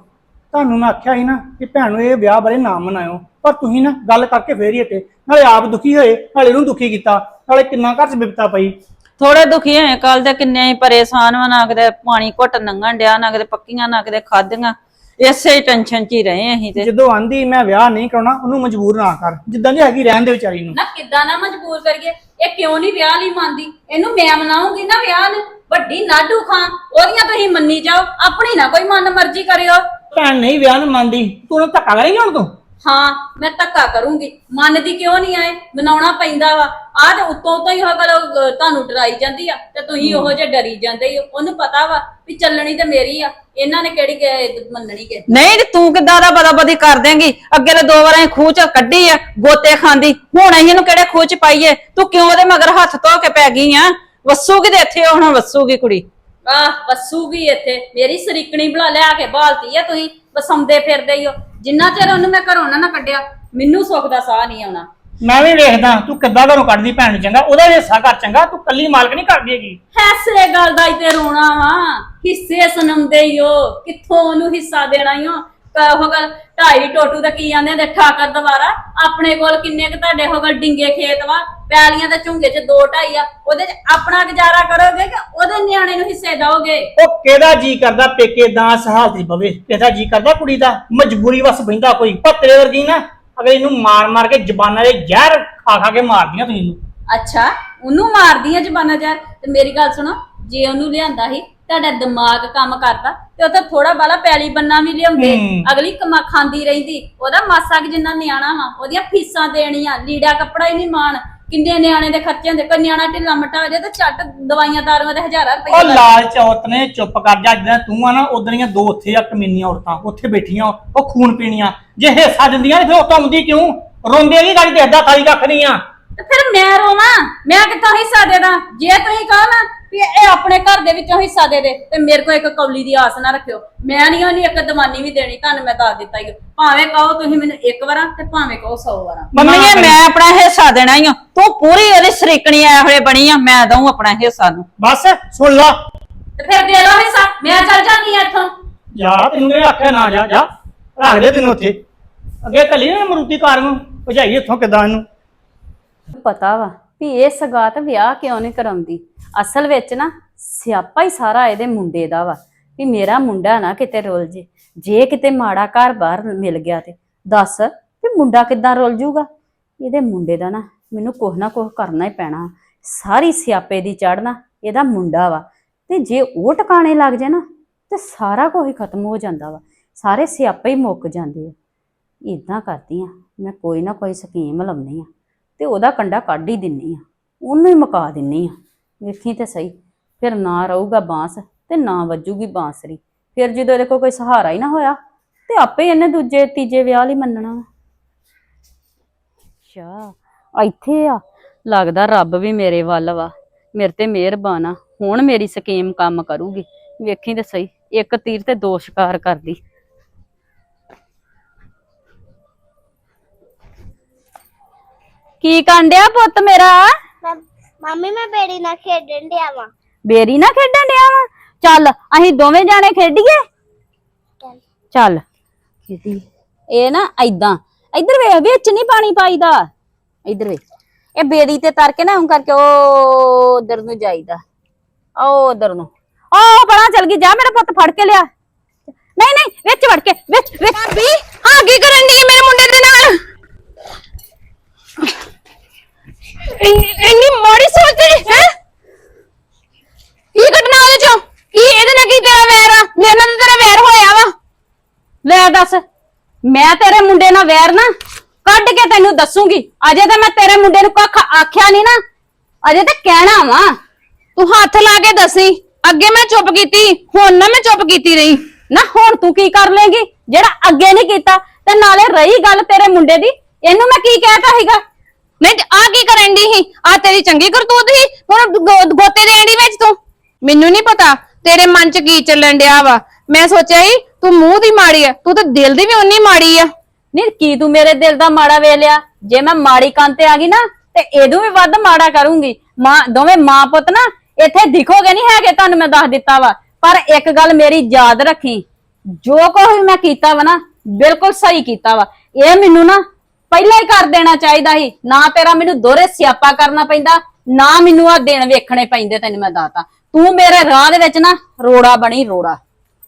ਤੁਹਾਨੂੰ ਮੈਂ ਆਖਿਆ ਸੀ ਨਾ ਕਿ ਭੈਣ ਨੂੰ ਇਹ ਵਿਆਹ ਬਾਰੇ ਨਾ ਮਨਾਇਓ। ਪਰ ਤੁਸੀਂ ਨਾ ਗੱਲ ਕਰਕੇ ਫੇਰ ਹੀ ਹਟੇ। ਨਾਲੇ ਆਪ ਦੁਖੀ ਹੋਏ ਨਾਲੇ ਇਹਨੂੰ ਦੁਖੀ ਕੀਤਾ। ਨਾਲੇ ਕਿੰਨਾ ਘਰ 'ਚ ਬਿਪਤਾ ਪਈ। ਥੋੜੇ ਦੁਖੀ ਹੋਏ ਕੱਲ ਦੇ ਕਿੰਨੇ ਹੀ ਪਰੇਸ਼ਾਨ ਵਾ ਨਾ ਕਿਤੇ ਪਾਣੀ ਘੁੱਟ ਨੰਗਣ ਡਿਆ ਨਾ ਕਿਤੇ ਪੱਕੀਆਂ ਨਾ ਕਿਤੇ ਖਾਧੀਆਂ। ਇਸੇ ਹੀ ਟੈਨਸ਼ਨ 'ਚ ਹੀ ਰਹੇ ਅਸੀਂ ਤੇ। ਜਦੋਂ ਆਂਦੀ ਮੈਂ ਵਿਆਹ ਨਹੀਂ ਕਰਾਉਣਾ ਉਹਨੂੰ ਮਜਬੂਰ ਨਾ ਕਰ। ਜਿੱਦਾਂ ਦੀ ਹੈਗੀ ਰਹਿਣ ਦੇ ਵਿਚਾਰੀ ਨੂੰ। ਨਾ ਕਿੱਦਾਂ ਨਾ ਮਜਬੂਰ ਕਰੀਏ। ਇਹ ਕਿਉਂ ਨਹੀਂ ਵਿਆਹ ਲਈ ਮੰਨਦੀ? ਇਹਨੂੰ ਮੈਂ ਮਨਾਉਂਗੀ ਨਾ ਵਿਆਹ ਨੂੰ। ਵੱਡੀ ਨਾਡੂ ਖਾਂ ਉਹਦੀਆਂ ਤੁਸੀਂ ਮੰਨੀ ਜਾਓ। ਆਪਣੀ ਨਾ ਕੋਈ ਮਨ ਮਰਜ਼ੀ ਕਰਿਓ। ਭੈਣ ਨਹੀਂ ਵਿਆਹ ਨੂੰ ਮੰਨਦੀ। ਤੂੰ ਉਹਨੂੰ ਧੱਕਾ ਕਰੇਂਗੀ ਹੁਣ ਤੂੰ? ਹਾਂ ਮੈਂ ਧੱਕਾ ਕਰੂੰਗੀ। ਮੰਨਦੀ ਕਿਉਂ ਨਹੀਂ ਆਏ? ਮਨਾਉਣਾ ਪੈਂਦਾ ਵਾ। ਆਹ ਤੇ ਉੱਤੋਂ ਤੋਂ ਹੀ ਉਹ ਗੱਲ ਅਹ, ਤੁਹਾਨੂੰ ਡਰਾਈ ਜਾਂਦੀ ਆ ਤੇ ਤੁਸੀਂ ਉਹੋ ਜੇ ਡਰੀ ਜਾਂਦੇ ਹੋ ਉਹਨੂੰ ਪਤਾ ਵਾ ਵੀ ਚੱਲਣੀ ਤੇ ਮੇਰੀ ਆ। ਇਹਨਾਂ ਨੇ ਕਿਹੜੀ ਕਿ- ਮੰਨਣੀ ਕਿ? ਨਹੀਂ ਤੇ ਤੂੰ ਕਿੱਦਾਂ ਦਾ ਬਦਾ ਬਦੀ ਕਰ ਦੇਂਗੀ? ਅੱਗੇ ਤੇ ਦੋ ਵਾਰਾਂ ਖੂਹ ਚ ਕੱਢੀ ਆ ਗੋਤੇ ਖਾਂਦੀ। ਹੁਣ ਅਸੀਂ ਇਹਨੂੰ ਕਿਹੜੇ ਖੂਹ ਚ ਪਾਈਏ? ਤੂੰ ਕਿਉਂ ਉਹਦੇ ਮਗਰ ਹੱਥ ਧੋ ਕੇ ਪੈ ਗਈ ਆ? ਵਸੂਗੀ ਤੇ ਇੱਥੇ ਹੁਣ ਵਸੂਗੀ ਕੁੜੀ। ਆਹ ਵਸੂਗੀ ਇੱਥੇ। ਮੇਰੀ ਸਰੀਕਣੀ ਬੁਲਾ ਲਿਆ ਕੇ ਬਾਲਤੀ ਆ ਤੁਸੀਂ। ਵਸਾਉਂਦੇ ਫਿਰਦੇ ਹੀ ਹੋ। ਜਿੰਨਾ ਚਿਰ ਉਹਨੂੰ ਮੈਂ ਘਰੋਂ ਨਾ ਨਾ ਕੱਢਿਆ ਮੈਨੂੰ ਸੁੱਖ ਦਾ ਸਾਹ ਨਹੀਂ ਆਉਣਾ। ਮੈਂ ਵੀ ਵੇਖਦਾ ਤੂੰ ਕਿੱਦਾਂ ਘਰੋਂ ਕੱਢਦੀ ਭੈਣ ਨੂੰ ਚੰਗਾ? ਉਹਦਾ ਵੀ ਹਿੱਸਾ ਕਰ ਚੰਗਾ ਤੂੰ ਕੱਲੀ ਮਾਲਕ ਨਹੀਂ ਕਰਦੀ ਹੈਗੀ। ਐਸੇ ਗੱਲ ਦਾ ਹੀ ਤੇ ਰੋਣਾ ਵਾ। ਹਿੱਸੇ ਸੁਣਾਉਂਦੇ ਹੀ ਹੋ ਕਿੱਥੋਂ ਉਹਨੂੰ ਹਿੱਸਾ ਦੇਣਾ ਹੀ ਉਹ? ਗੱਲ ਢਾਈ ਟੋਟੂ ਦਾ ਕੀ ਆਂਦੇ ਨੇ ਠਾਕਰ ਦੁਬਾਰਾ ਆਪਣੇ ਕੋਲ ਕਿੰਨੇ ਕੁ ਤੁਹਾਡੇ ਹੋ ਗਏ ਡਿੰਗੇ ਖੇਤ ਵਾ? ਪੈਲੀਆਂ ਦੇ ਝੁੰਗੇ 'ਚ ਦੋ ਢਾਈ ਆ ਉਹਦੇ 'ਚ ਆਪਣਾ ਗੁਜ਼ਾਰਾ ਕਰੋਗੇ ਕਿ ਉਹਦੇ ਨਿਆਣੇ ਨੂੰ ਹਿੱਸੇ ਦਓਗੇ? ਉਹ ਕਿਹਦਾ ਜੀ ਕਰਦਾ ਪੇਕੇ ਦਾ ਸਹਾਲਤ ਦੀ ਬਵੇ ਕਿਹਦਾ ਜੀ ਕਰਦਾ ਕੁੜੀ ਦਾ? ਮਜਬੂਰੀ ਵਸ ਬਹਿੰਦਾ ਕੋਈ ਪੱਤਰੇ ਵਰਗੀ ਨਾ। ਅਗਰ ਇਹਨੂੰ ਮਾਰ ਮਾਰ ਕੇ ਜ਼ਬਾਨਾਂ ਦੇ ਜ਼ਹਿਰ ਖਾ ਖਾ ਕੇ ਮਾਰਦੀਆਂ ਤੁਸੀਂ ਇਹਨੂੰ। ਅੱਛਾ ਉਹਨੂੰ ਮਾਰਦੀਆਂ ਜ਼ਬਾਨਾਂ ਯਾਰ ਤੇ ਮੇਰੀ ਗੱਲ ਸੁਣੋ ਜੇ ਉਹਨੂੰ ਲਿਆਂਦਾ ਸੀ ਤੁਹਾਡਾ ਦਿਮਾਗ ਕੰਮ ਕਰਦਾ ਤੇ ਉਹ ਤਾਂ ਥੋੜਾ ਬਾਲਾ ਪੈਲੀ ਬੰਨਾ ਵੀ ਲਿਆਉਂਦੇ ਹੂੰ। ਅਗਲੀ ਕਮਾ ਖਾਂਦੀ ਰਹਿੰਦੀ। ਉਹਦਾ ਮਾਸਾ ਕਿ ਜਿੰਨਾ ਨਿਆਣਾ ਵਾ ਉਹਦੀਆਂ ਫੀਸਾਂ ਦੇਣੀਆਂ ਲੀੜਾ ਕੱਪੜਾ ਹੀ ਨਹੀਂ ਮਾਣ। ਕਿੰਨੇ ਨਿਆਣੇ ਦੇ ਖਰਚੇ ਹੁੰਦੇ ਕੋਈ ਨਿਆਣਾ ਢਿੱਲਾ ਮੱਟਾ ਹੋ ਜਾਏ ਤਾਂ ਝੱਟ ਦਵਾਈਆਂ ਦਾਰੂਆਂ ਦੇ ਹਜ਼ਾਰਾਂ ਉਹ ਰੁਪਏ ਲਾਲਚ ਔਰਤ ਨੇ ਚੁੱਪ ਕਰ ਜਾ ਜਿੱਦਾਂ ਤੂੰ ਆ ਨਾ ਉਦਰੀਆਂ ਦੋ ਉੱਥੇ ਆ ਕਮੀਨੀਆਂ ਔਰਤਾਂ ਉੱਥੇ ਬੈਠੀਆਂ ਉਹ ਖੂਨ ਪੀਣੀਆਂ। ਜੇ ਹਿੱਸਾ ਦਿੰਦੀਆਂ ਫਿਰ ਉਹ ਧਮਦੀ ਕਿਉਂ? ਰੋਂਦੇ ਨਹੀਂ ਗਾੜੀ ਦੇਖਦਾ ਤਾਲੀ ਕੱਖ ਨਹੀਂ ਆ। ਤੇ ਫਿਰ ਮੈਂ ਰੋਵਾਂ? ਮੈਂ ਕਿੱਥੋਂ ਹਿੱਸਾ ਦੇ ਦਾਂ ਜੇ ਤੁਸੀਂ ਕਹੋ ਨਾ ਵੀ ਇਹ ਆਪਣੇ ਘਰ ਦੇ ਵਿੱਚੋਂ ਹਿੱਸਾ ਦੇ ਦੇ ਤੇ ਮੇਰੇ ਕੋਲ ਇੱਕ ਕੌਲੀ ਦੀ ਆਸ ਨਾ ਰੱਖਿਓ। ਮੈਂ ਨਹੀਂ ਉਹਨੂੰ ਇੱਕ ਦਵਾਨੀ ਵੀ ਦੇਣੀ ਤੁਹਾਨੂੰ ਮੈਂ ਦੱਸ ਦਿੱਤਾ ਹੀ ਭਾਵੇਂ ਕਹੋ ਤੁਸੀਂ ਮੈਨੂੰ ਇੱਕ ਵਾਰਾਂ ਤੇ ਭਾਵੇਂ ਕਹੋ 100 ਵਾਰਾਂ। ਮੰਮੀ, ਮੈਂ ਆਪਣਾ ਹਿੱਸਾ ਦੇਣਾ ਹੀ ਆ ਤੂੰ ਪੂਰੀ ਉਹਦੀ ਸਰੀਕਣੀ ਆਇਆ ਹੋਏ ਬਣੀ ਆ ਮੈਂ ਦਊਂ ਆਪਣਾ ਹਿੱਸਾ ਨੂੰ। ਬਸ ਸੁਣ ਲਾ। ਤੇ ਫਿਰ ਦੇ ਲਓ ਹਿੱਸਾ ਮੈਂ ਚੱਲ ਜਾਂਦੀ ਆ ਇੱਥੋਂ। ਜਾ ਤੈਨੂੰ ਇਹ ਆਖਿਆ ਨਾ ਜਾ ਜਾ। ਰੱਖ ਦੇ ਤੈਨੂੰ ਉੱਥੇ। ਅੱਗੇ ਕੱਲੀ ਨਾ ਮਰੂਤੀ ਕਾਰ ਨੂੰ ਭਜਾਈ ਇੱਥੋਂ ਕਿਦਾਂ ਇਹਨੂੰ। ਪਤਾ ਵਾ ਵੀ ਇਹ ਸਗਾਤ ਵਿਆਹ ਕਿਉਂ ਨਹੀਂ ਕਰਾਉਂਦੀ? ਅਸਲ ਵਿੱਚ ਨਾ ਸਿਆਪਾ ਹੀ ਸਾਰਾ ਇਹਦੇ ਮੁੰਡੇ ਦਾ ਵਾ। ਵੀ ਮੇਰਾ ਮੁੰਡਾ ਨਾ ਕਿਤੇ ਰੁੱਲ ਜੇ। ਜੇ ਕਿਤੇ ਮਾੜਾ ਘਰ ਬਾਹਰ ਮਿਲ ਗਿਆ ਤੇ ਦੱਸ ਵੀ ਮੁੰਡਾ ਕਿੱਦਾਂ ਰੁੱਲ ਜੂਗਾ? ਇਹਦੇ ਮੁੰਡੇ ਦਾ ਨਾ ਮੈਨੂੰ ਕੁਛ ਨਾ ਕੁਛ ਕਰਨਾ ਹੀ ਪੈਣਾ। ਸਾਰੀ ਸਿਆਪੇ ਦੀ ਚੜਨਾ ਇਹਦਾ ਮੁੰਡਾ ਵਾ। ਤੇ ਜੇ ਉਹ ਟਿਕਾਣੇ ਲੱਗ ਜੇ ਨਾ ਤੇ ਸਾਰਾ ਕੁਝ ਹੀ ਖਤਮ ਹੋ ਜਾਂਦਾ ਵਾ। ਸਾਰੇ ਸਿਆਪੇ ਹੀ ਮੁੱਕ ਜਾਂਦੇ ਆ। ਇਦਾਂ ਕਰਦੀ ਆ। ਮੈਂ ਕੋਈ ਨਾ ਕੋਈ ਸਕੀਮ ਲਾਉਂਦੀ ਆ। ਤੇ ਉਹਦਾ ਕੰਡਾ ਕੱਢ ਹੀ ਦਿੰਨੀ ਆ। ਉਹਨੂੰ ਹੀ ਮੁਕਾ ਦਿੰਨੀ ਆ। ਵੇਖੀ ਤੇ ਸਹੀ। ਫਿਰ ਨਾ ਰਹੂਗਾ ਬਾਂਸ ਤੇ ਨਾ ਵੱਜੂਗੀ ਬਾਂਸਰੀ। ਫਿਰ ਜਦੋਂ ਇਹਦੇ ਕੋਲ ਕੋਈ ਸਹਾਰਾ ਹੀ ਨਾ ਹੋਇਆ, ਤੇ ਆਪੇ ਇਹਨੇ ਦੂਜੇ, ਤੀਜੇ ਵਿਆਹ ਲਈ ਮੰਨਣਾ ਵਾ। ਅੱਛਾ, ਇੱਥੇ ਆ। ਲੱਗਦਾ ਰੱਬ ਵੀ ਮੇਰੇ ਵੱਲ ਵਾ। ਮੇਰੇ ਤੇ ਮਿਹਰਬਾਨ ਆ। ਹੁਣ ਮੇਰੀ ਸਕੀਮ ਕੰਮ ਕਰੂਗੀ। ਵੇਖੀ ਤੇ ਸਹੀ। ਇੱਕ ਤੀਰ ਤੇ ਦੋ ਸ਼ਿਕਾਰ ਕਰਦੀ। ਕੀ ਕਾਂਡਿਆ ਪੁੱਤ ਮੇਰਾ? ਮੈਂ ਮੰਮੀ ਮੈਂ ਬੇੜੀ ਨਾਲ ਖੇਡਣ ਡਿਆ ਵਾਂ। ਬੇਰੀ ਨਾ ਖੇਡਣ ਡਿਆ ਵਾ? ਚੱਲ ਅਸੀਂ ਦੋਵੇਂ ਜਾਣੇ ਖੇਡੀਏ। ਚੱਲ। ਇਹ ਨਾ ਐਦਾਂ ਇੱਧਰ ਵੇ ਵਿੱਚ ਨਹੀਂ ਪਾਣੀ ਪਾਈਦਾ। ਇੱਧਰ ਵੇ ਇਹ ਬੇੜੀ ਤੇ ਤਰ ਕੇ ਨਾ ਉਂ ਕਰਕੇ ਉਹ ਉਧਰ ਨੂੰ ਜਾਈਦਾ। ਉਹ ਉਧਰ ਨੂੰ। ਉਹ ਬੜਾ ਚਲ ਗਈ। ਜਾ ਮੇਰਾ ਪੁੱਤ ਫੜ ਕੇ ਲਿਆ। ਨਹੀਂ ਨਹੀਂ ਵਿੱਚ ਵੜ ਕੇ ਵਿੱਚ ਵਿੱਚ। ਹਾਂ ਕੀ ਕਰਨ ਦੀ ਮੇਰੇ ਮੁੰਡੇ ਦੇ ਨਾਲ? ਇੰਨੀ ਮਾੜੀ ਸੋਚ ਤੇਰੀ, ਹੈ? ਕੀ ਘਟਨਾ ਉਹਦੇ ਚੋਂ। ਕੀ ਇਹਦੇ ਨਾਲ ਕੀ ਤੇਰਾ ਵੈਰ ਆ? ਮੇਰੇ ਨਾਲ ਤਾਂ ਤੇਰਾ ਵੈਰ ਹੋਇਆ ਵਾ। ਲੈ ਦੱਸ। ਮੈਂ ਤੇਰੇ ਮੁੰਡੇ ਨਾਲ ਵੈਰ ਨਾ, ਕੱਢ ਕੇ ਤੈਨੂੰ ਦੱਸੂਗੀ। ਅਜੇ ਤਾਂ ਮੈਂ ਤੇਰੇ ਮੁੰਡੇ ਨੂੰ ਕੱਖ ਆਖਿਆ ਨਹੀਂ ਨਾ। ਅਜੇ ਤਾਂ ਕਹਿਣਾ ਵਾ। ਤੂੰ ਹੱਥ ਲਾ ਕੇ ਦੱਸੀ। ਅੱਗੇ ਮੈਂ ਚੁੱਪ ਕੀਤੀ, ਹੁਣ ਨਾ ਮੈਂ ਚੁੱਪ ਕੀਤੀ ਰਹੀ। ਨਾ, ਹੁਣ ਤੂੰ ਕੀ ਕਰ ਲੇਗੀ ਜਿਹੜਾ ਅੱਗੇ ਨਹੀਂ ਕੀਤਾ, ਤੇ ਨਾਲੇ ਰਹੀ ਗੱਲ ਤੇਰੇ ਮੁੰਡੇ ਦੀ। ਇਹਨੂੰ ਮੈਂ ਕੀ ਕਹਿਤਾ ਸੀਗਾ? ਨਹੀਂ ਆ ਕੀ ਕਰਨ ਦੀ ਸੀ? ਆ ਤੇਰੀ ਚੰਗੀ ਕਰਤੂਤ ਸੀ? ਹੁਣ ਗੋ- ਗੋਤੇ ਦੇਣ ਦੀ ਵਿੱਚ ਤੂੰ? ਮੈਨੂੰ ਨਹੀਂ ਪਤਾ। ਤੇਰੇ ਮਨ 'ਚ ਕੀ ਚੱਲਣ ਡਿਆ ਵਾ? ਮੈਂ ਸੋਚਿਆ ਸੀ, ਤੂੰ ਮੂੰਹ ਦੀ ਮਾੜੀ ਆ। ਤੂੰ ਤਾਂ ਦਿਲ ਦੀ ਵੀ ਉਨੀ ਮਾੜੀ ਆ। ਨਹੀਂ, ਕੀ ਤੂੰ ਮੇਰੇ ਦਿਲ ਦਾ ਮਾੜਾ ਵੇ ਲਿਆ ਜੇ ਮੈਂ ਮਾੜੀ ਕੰਨ ਤੇ ਆ ਗਈ ਨਾ, ਤੇ ਇਹਦੋਂ ਵੀ ਵੱਧ ਮਾੜਾ ਕਰੂੰਗੀ। ਮਾਂ, ਦੋਵੇਂ ਮਾਂ ਪੁੱਤ ਨਾ, ਇੱਥੇ ਦਿਖੋਗੇ ਨਹੀਂ ਹੈਗੇ, ਤੁਹਾਨੂੰ ਮੈਂ ਦੱਸ ਦਿੱਤਾ ਵਾ। ਪਰ ਇੱਕ ਗੱਲ ਮੇਰੀ ਯਾਦ ਰੱਖੀ। ਜੋ ਕੁਝ ਵੀ ਮੈਂ ਕੀਤਾ ਵਾ ਨਾ, ਬਿਲਕੁਲ ਸਹੀ ਕੀਤਾ ਵਾ। ਇਹ ਮੈਨੂੰ ਨਾ ਪਹਿਲਾਂ ਹੀ ਕਰ ਦੇਣਾ ਚਾਹੀਦਾ ਸੀ। ਨਾ ਤੇਰਾ ਮੈਨੂੰ ਦੋਹਰੇ ਸਿਆਪਾ ਕਰਨਾ ਪੈਂਦਾ ਨਾ ਮੈਨੂੰ ਆ ਦਿਨ ਵੇਖਣੇ ਪੈਂਦੇ ਤੈਨੂੰ ਮੈਂ ਦੱਸਤਾ ਤੂੰ ਮੇਰੇ ਰਾਹ ਦੇ ਵਿੱਚ ਨਾ ਰੋੜਾ ਬਣੀ ਰੋੜਾ।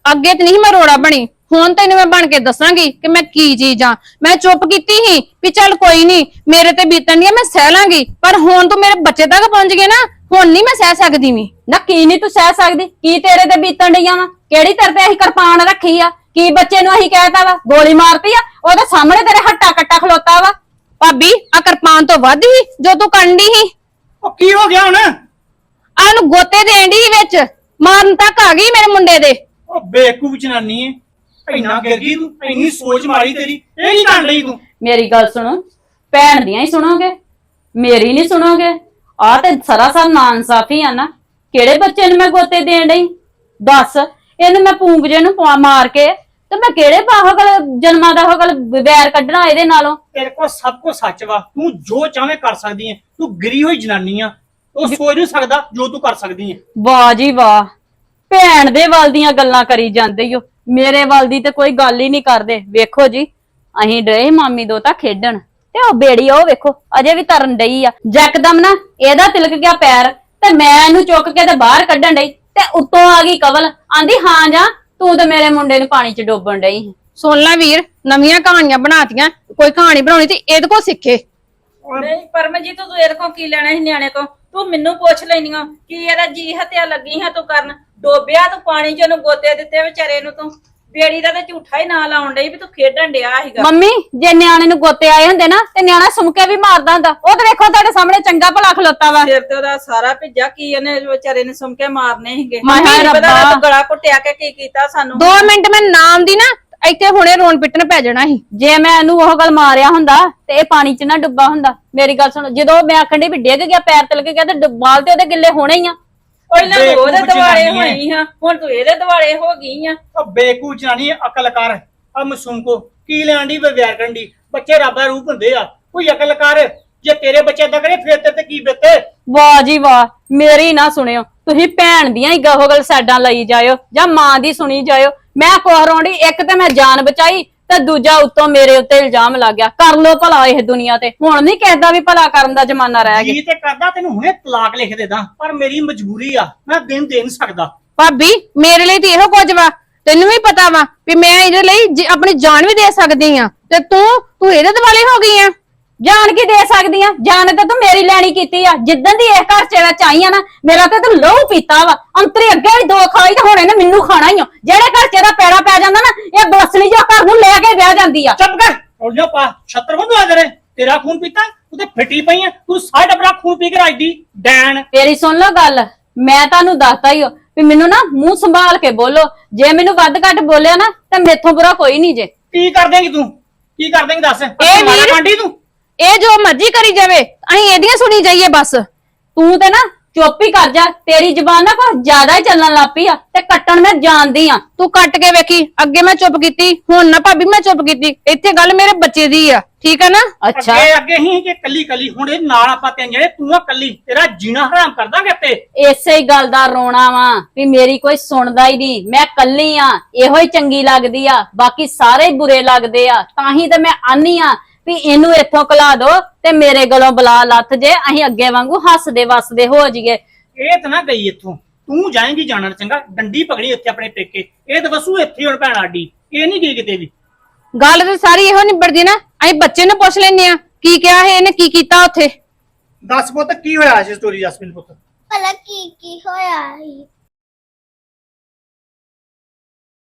ਅੱਗੇ ਤੇ ਨਹੀਂ ਮੈਂ ਰੋੜਾ ਬਣੀ। ਹੁਣ ਤੈਨੂੰ ਮੈਂ ਬਣ ਕੇ ਦੱਸਾਂਗੀ ਕਿ ਮੈਂ ਕੀ ਚੀਜ਼ ਆ। ਮੈਂ ਚੁੱਪ ਕੀਤੀ ਸੀ ਵੀ ਚੱਲ ਕੋਈ ਨਹੀਂ ਮੇਰੇ ਤੇ ਬੀਤਣ ਦੀ ਮੈਂ ਸਹਿ ਲਾਂਗੀ। ਪਰ ਹੁਣ ਤੂੰ ਮੇਰੇ ਬੱਚੇ ਤੱਕ ਪਹੁੰਚ ਗਏ ਨਾ ਹੁਣ ਨਹੀਂ ਮੈਂ ਸਹਿ ਸਕਦੀ ਵੀ। ਨਾ ਕੀ ਨਹੀਂ ਤੂੰ ਸਹਿ ਸਕਦੀ? ਕੀ ਤੇਰੇ ਤੇ ਬੀਤਣ ਡਈਆਂ ਵਾ? ਕਿਹੜੀ ਤੇਰੇ ਤੇ ਅਸੀਂ ਕਿਰਪਾਨ ਰੱਖੀ ਆ? ਕੀ ਬੱਚੇ ਨੂੰ ਅਸੀਂ ਕਹਿਤਾ ਵਾ? ਗੋਲੀ ਮਾਰਤੀ ਆ? ਉਹਦੇ ਸਾਹਮਣੇ ਤੇਰੇ ਹੱਟਾ ਕੱਟਾ ਖਲੋਤਾ ਵਾ। ਭਾਬੀ ਆ ਕਿਰਪਾਨ ਤੋਂ ਵੱਧ ਹੀ ਜੋ ਤੂੰ ਕਰਨ ਦੀ ਸੀ। ਉਹ ਕੀ ਹੋ ਗਿਆ ਹੁਣ? ਆ ਨੂੰ ਗੋਤੇ ਦੇਣ ਦੀ ਵਿੱਚ। ਮਾਰਨ ਤੱਕ ਆ ਗਈ ਮੇਰੇ ਮੁੰਡੇ ਦੇ। ਉਹ ਬੇਕੂਫ ਜਨਾਨੀ ਏ। ਇੰਨਾ ਗਿਰ ਗਈ ਤੂੰ ਇੰਨੀ ਸੋਚ ਮਾਰੀ ਤੇਰੀ ਇਹ ਕੀ ਕਰਨ ਲਈ ਤੂੰ? ਮੇਰੀ ਗੱਲ ਸੁਣੋ ਭੈਣ ਦੀਆਂ ਹੀ ਸੁਣੋਗੇ? ਮੇਰੀ ਨਹੀਂ ਸੁਣੋਗੇ? ਆ ਤੇ ਸਰਾਸਰ ਨਾਨਸਾਫੀ ਆ ਨਾ। ਕਿਹੜੇ ਬੱਚੇ ਨੂੰ ਮੈਂ ਗੋਤੇ ਦੇਣ ਡਈ? ਦੱਸ। ਇਹਨੂੰ ਮੈਂ ਪੂੰਗ ਜੇ ਨੂੰ ਪਵਾ ਮਾਰ ਕੇ ਤੇ ਮੈਂ ਕਿਹੜੇ ਪਾਹਗਲ ਜਨਮਾਂ ਦਾ ਹੋਗਲ ਵੈਰ ਕੱਢਣਾ ਇਹਦੇ ਨਾਲੋਂ? ਤੇਰੇ ਕੋਲ ਸਭ ਕੁਝ ਸੱਚ ਵਾ। ਤੂੰ ਜੋ ਚਾਹਵੇਂ ਕਰ ਸਕਦੀ ਏ ਤੂੰ ਗਿਰੀ ਹੋਈ ਜਨਾਨੀ ਆ। ਉਹ ਸੋਚ ਨਹੀਂ ਸਕਦਾ ਜੋ ਤੂੰ ਕਰ ਸਕਦੀ ਏ ਵਾਹ ਜੀ ਵਾਹ। ਭੈਣ ਦੇ ਵੱਲ ਦੀਆਂ ਗੱਲਾਂ ਕਰੀ ਜਾਂਦੇ ਹੋ ਮੇਰੇ ਵੱਲ ਦੀ ਤੇ ਕੋਈ ਗੱਲ ਹੀ ਨਹੀਂ ਕਰਦੇ। ਵੇਖੋ ਜੀ ਅਸੀਂ ਡਏ ਮਾਮੀ ਦੋ ਤਾਂ ਖੇਡਣ। ਤੇ ਉਹ ਬੇੜੀ ਉਹ ਵੇਖੋ ਅਜੇ ਵੀ ਤਰਨ ਡਈ ਆ। ਜੱਕਦਮ ਨਾ ਇਹਦਾ ਤਿਲਕ ਗਿਆ ਪੈਰ ਤੇ ਮੈਂ ਇਹਨੂੰ ਚੁੱਕ ਕੇ ਤੇ ਬਾਹਰ ਕੱਢਣ ਡਈ। ਤੇ ਉੱਤੋਂ ਆ ਗਈ ਕਵਲ ਆਂਦੀ ਹਾਂ ਜਾ ਤੂੰ ਤੇ ਮੇਰੇ ਮੁੰਡੇ ਨੂੰ ਪਾਣੀ 'ਚ ਡੋਬਣ ਡਈ ਸੀ। ਸੁਣ ਲੈ ਵੀਰ ਨਵੀਆਂ ਕਹਾਣੀਆਂ ਬਣਾਤੀਆਂ ਕੋਈ ਕਹਾਣੀ ਬਣਾਉਣੀ ਤੇ ਇਹਦੇ ਕੋਲ ਸਿੱਖੇ। ਨਹੀਂ ਪਰਮਜੀਤ ਤੂੰ ਇਹਦੇ ਕੋ ਕੀ ਲੈਣਾ ਸੀ ਨਿਆਣੇ ਕੋ ਤੂੰ ਮੈਨੂੰ ਪੁੱਛ ਲੈਣੀਆਂ ਕੀ ਇਹਦਾ ਜੀ ਹਤਿਆ ਲੱਗੀ ਹੈ ਤੂੰ ਕਰਨ? ਡੋਬਿਆ ਤੂੰ ਪਾਣੀ ਚ ਉਹਨੂੰ ਗੋਤੇ ਦਿੱਤੇ ਵਿਚਾਰੇ ਨੂੰ ਤੂੰ? ਬੇੜੀ ਦਾ ਤੇ ਝੂਠਾ ਹੀ ਨਾਂ ਲਾਉਣ ਡਈ ਵੀ ਤੂੰ ਖੇਡਣ ਡਿਆ ਸੀਗਾ। ਮੰਮੀ ਜੇ ਨਿਆਣੇ ਨੂੰ ਗੋਤੇ ਆਏ ਹੁੰਦੇ ਨਾ ਤੇ ਨਿਆਣਾ ਸੁਮਕੇ ਵੀ ਮਾਰਦਾ ਹੁੰਦਾ। ਉਹ ਤੇ ਵੇਖੋ ਤੁਹਾਡੇ ਸਾਹਮਣੇ ਚੰਗਾ ਭਲਾ ਖਲੋਤਾ ਵਾ। ਸਿਰ ਤੇ ਉਹਦਾ ਸਾਰਾ ਭਿੱਜਾ ਕੀ ਇਹਨੇ ਵਿਚਾਰੇ ਨੇ ਸੁਣ ਕੇ ਮਾਰਨੇ ਸੀਗੇ। ਹਾਏ ਕੀ ਪਤਾ ਰੱਬਾ। ਤੂੰ ਗਲਾ ਘੁੱਟਿਆ ਕੇ ਕੀ ਕੀਤਾ ਸਾਨੂੰ। 2 ਮਿੰਟ ਮੈਂ ਨਾਮ ਦੀ ਨਾ ਇੱਥੇ ਹੁਣੇ ਰੋਣ ਪਿੱਟਣ ਪੈ ਜਾਣਾ ਸੀ। ਜੇ ਮੈਂ ਇਹਨੂੰ ਉਹ ਗੱਲ ਮਾਰਿਆ ਹੁੰਦਾ ਤੇ ਇਹ ਪਾਣੀ 'ਚ ਨਾ ਡੁੱਬਾ ਹੁੰਦਾ। ਮੇਰੀ ਗੱਲ ਸੁਣ ਜਦੋਂ ਮੈਂ ਆਖਣ ਡਈ ਵੀ ਡਿੱਗ ਗਿਆ ਪੈਰ ਤਿਲਕ ਗਿਆ ਤੇ ਡੁੱਬਾਲ ਤੇ ਉਹਦੇ ਗਿੱਲੇ ਹੋਣੇ ਹੀ ਆ। ਪਹਿਲਾਂ ਤੂੰ ਉਹਦੇ ਜਨਾਨੀ ਹੈ। ਹੋਈ ਆ ਹੁਣ ਤੂੰ ਇਹਦੇ ਦਿਵਾਲੇ ਹੋ ਗਈ ਆ। ਉਹ ਬੇਕੂ ਜਨਾਨੀ ਅਕਲ ਕਰ। ਆ ਮਸੂਮ ਕੋ ਕੀ ਲੈਣ ਦੀ ਵਿਵਹਾਰ ਕਰਨ ਦੀ ਬੱਚੇ ਰੱਬ ਦਾ ਰੂਪ ਹੁੰਦੇ ਆ। ਕੋਈ ਅਕਲ ਕਰ। ਜੇ ਤੇਰੇ ਬੱਚੇ ਏਦਾਂ ਕਰੇ ਫਿਰ ਤੇ ਤੇ ਕੀ ਬਿੱਤੇ ਵਾਹ ਜੀ ਵਾਹ ਮੇਰੀ ਨਾ ਸੁਣਿਓ। ਤੁਸੀਂ ਭੈਣ ਦੀਆਂ ਹੀ ਗਹੋ ਗੱਲ ਸਾਡਾਂ ਲਈ ਜਾਇਓ ਜਾਂ ਮਾਂ ਦੀ ਸੁਣੀ ਜਾਇਓ। ਮੈਂ ਕੋਹਰੋਂਡੀ ਇੱਕ ਤੇ ਮੈਂ ਜਾਨ ਬਚਾਈ ਤੇ ਦੂਜਾ ਉੱਤੋਂ ਮੇਰੇ ਉੱਤੇ ਇਲਜ਼ਾਮ ਲੱਗ ਗਿਆ। ਕਰ ਲੋ ਭਲਾ ਇਹ ਦੁਨੀਆ ਤੇ। ਹੁਣ ਨਹੀਂ ਕਿਸੇ ਦਾ ਵੀ ਭਲਾ ਕਰਨ ਦਾ ਜ਼ਮਾਨਾ ਰਹਿ ਗਿਆ। ਜੀ ਤੇ ਕਰਦਾ ਤੈਨੂੰ ਹੁਣੇ ਤਲਾਕ ਲਿਖ ਦੇ ਦਾਂ। ਪਰ ਮੇਰੀ ਮਜਬੂਰੀ ਆ ਮੈਂ ਦਿਨ ਦੇ ਨਹੀਂ ਸਕਦਾ। ਭਾਬੀ ਮੇਰੇ ਲਈ ਤੇ ਇਹੋ ਕੁਝ ਵਾ। ਤੈਨੂੰ ਵੀ ਪਤਾ ਵਾ ਵੀ ਮੈਂ ਇਹਦੇ ਲਈ ਜ- ਆਪਣੀ ਜਾਨ ਵੀ ਦੇ ਸਕਦੀ ਆ। ਤੇ ਤੂੰ ਤੂੰ ਇਹਦੇ ਦਿਵਾਲੇ ਹੋ ਗਈ ਆ। ਜਾਨ ਕੀ ਦੇ ਸਕਦੀ ਆ ਜਾਨ ਤੇ ਤੂੰ ਮੇਰੀ ਲੈਣੀ ਕੀਤੀ ਆ। ਜਿੱਦਣ ਦੀ ਇਸ ਘਰ ਚ ਵਿੱਚ ਆਈ ਆ ਨਾ ਮੇਰਾ ਤੇ ਤੂੰ ਲਹੂ ਪੀਤਾ ਵਾ। ਅੰਤਰੀ ਅੱਗੇ ਵੀ ਦੋ ਖਾਈ ਤੇ ਹੁਣ ਇਹਨੇ ਮੈਨੂੰ ਖਾਣਾ ਹੀ ਆ। ਜਿਹੜੇ ਘਰ ਚ ਇਹਦਾ ਪੈੜਾ ਪੈ ਜਾਂਦਾ ਨਾ ਇਹ ਬਲਸਣੀ ਜੋ ਘਰ ਨੂੰ ਲੈ ਕੇ ਵਿਆਹ ਜਾਂਦੀ ਆ। ਚੁੱਪ ਕਰ। ਰੋਲਿਓ ਪਾ। ਛੱਤਰ ਹੁੰਦ ਆ ਤੇਰੇ। ਤੇਰਾ ਖੂਨ ਪੀਤਾ? ਤੂੰ ਤੇ ਫਿੱਟੀ ਪਈ ਆ। ਤੂੰ ਸਾਡਾ ਬੜਾ ਖੂਨ ਪੀ ਕੇ ਰਾਜਦੀ ਡੈਣ। ਤੇਰੀ ਸੁਣ ਲਓ ਗੱਲ। ਮੈਂ ਤੁਹਾਨੂੰ ਦੱਸਤਾ ਹੀ ਹੋ ਵੀ ਮੈਨੂੰ ਨਾ ਮੂੰਹ ਸੰਭਾਲ ਕੇ ਬੋਲੋ। ਜੇ ਮੈਨੂੰ ਵੱਧ ਘੱਟ ਬੋਲਿਆ ਨਾ ਤਾਂ ਮੇਥੋਂ ਬੁਰਾ ਕੋਈ ਨਹੀਂ ਜੇ। ਕੀ ਕਰ ਦੇਂਗੀ ਤੂੰ? ਕੀ ਕਰ ਦੇਂਗੀ ਦੱਸ? ਇਹ ਮਾਰਾ ਕਾਂਡੀ ਤੂੰ? ਇਹ ਜੋ ਮਰਜ਼ੀ ਕਰੀ ਜਾਵੇ ਅਸੀਂ ਇਹਦੀਆਂ ਸੁਣੀ ਜਾਈਏ ਬਸ। ਤੂੰ ਤੇ ਨਾ ਚੁੱਪ ਹੀ ਕਰ ਜਾ ਤੇਰੀ ਜ਼ਬਾਨ ਨਾ ਕੁਝ ਜ਼ਿਆਦਾ ਹੀ ਚੱਲਣ ਲੱਗ ਪਈ ਆ ਤੇ ਕੱਟਣ ਮੈਂ ਜਾਣਦੀ ਆ। ਤੂੰ ਕੱਟ ਕੇ ਵੇਖੀ ਅੱਗੇ ਮੈਂ ਚੁੱਪ ਕੀਤੀ ਹੁਣ ਨਾ ਭਾਬੀ ਮੈਂ ਚੁੱਪ ਕੀਤੀ ਇੱਥੇ ਗੱਲ ਮੇਰੇ ਬੱਚੇ ਦੀ ਆ ਠੀਕ ਆ ਨਾ? ਅੱਛਾ। ਅੱਗੇ ਅੱਗੇ ਹੀ ਕਿ ਕੱਲੀ ਕੱਲੀ ਹੁਣ ਇਹ ਨਾਲ ਆਪਾਂ ਤੇ ਜਿਹੜੇ ਤੂੰ ਆ ਕੱਲੀ ਤੇਰਾ ਜੀਣਾ ਹਰਾਮ ਕਰ ਦਾਂਗੇ ਤੇ ਇਸੇ ਹੀ ਗੱਲ ਦਾ ਰੋਣਾ ਵਾ ਵੀ ਮੇਰੀ ਕੋਈ ਸੁਣਦਾ ਹੀ ਨਹੀਂ। ਮੈਂ ਕੱਲੀ ਆ ਇਹੋ ਹੀ ਚੰਗੀ ਲੱਗਦੀ ਆ ਬਾਕੀ ਸਾਰੇ ਬੁਰੇ ਲੱਗਦੇ ਆ। ਤਾਂ ਹੀ ਤੇ ਮੈਂ ਆਨੀ ਆ ਵੀ ਇਹਨੂੰ ਇੱਥੋਂ ਕਲਾ ਦੋ ਤੇ ਮੇਰੇ ਗਲੋਂ ਬਲਾ ਲੱਥ ਜੇ ਅਸੀਂ ਅੱਗੇ ਵਾਂਗੂ ਹੱਸਦੇ ਵਸਦੇ ਹੋ ਜਾਈਏ। ਇਹ ਤਾਂ ਨਾ ਗਈ ਇੱਥੋਂ। ਤੂੰ ਜਾਏਂਗੀ ਜਾਣਨ ਚੰਗਾ ਡੰਡੀ ਪਕੜੀ ਇੱਥੇ ਆਪਣੇ ਪੇਕੇ। ਇਹ ਤਾਂ ਵਸੂ ਇੱਥੇ ਹੁਣ ਭੈਣ ਆਡੀ। ਇਹ ਨਹੀਂ ਗਈ ਕਿਤੇ ਵੀ। ਗੱਲ ਤੇ ਸਾਰੀ ਇਹੋ ਨਿਬੜਦੀ ਨਾ ਅਸੀਂ ਬੱਚੇ ਨੂੰ ਪੁੱਛ ਲੈਨੇ ਆ ਕੀ ਕਿਹਾ ਹੈ ਇਹਨੇ ਕੀ ਕੀਤਾ ਉੱਥੇ। ਦੱਸ ਪੁੱਤ ਕੀ ਹੋਇਆ ਇਸ ਸਟੋਰੀ ਜਸਮੀਨ ਪੁੱਤ? ਭਲਾ ਕੀ ਕੀ ਹੋਇਆ ਸੀ?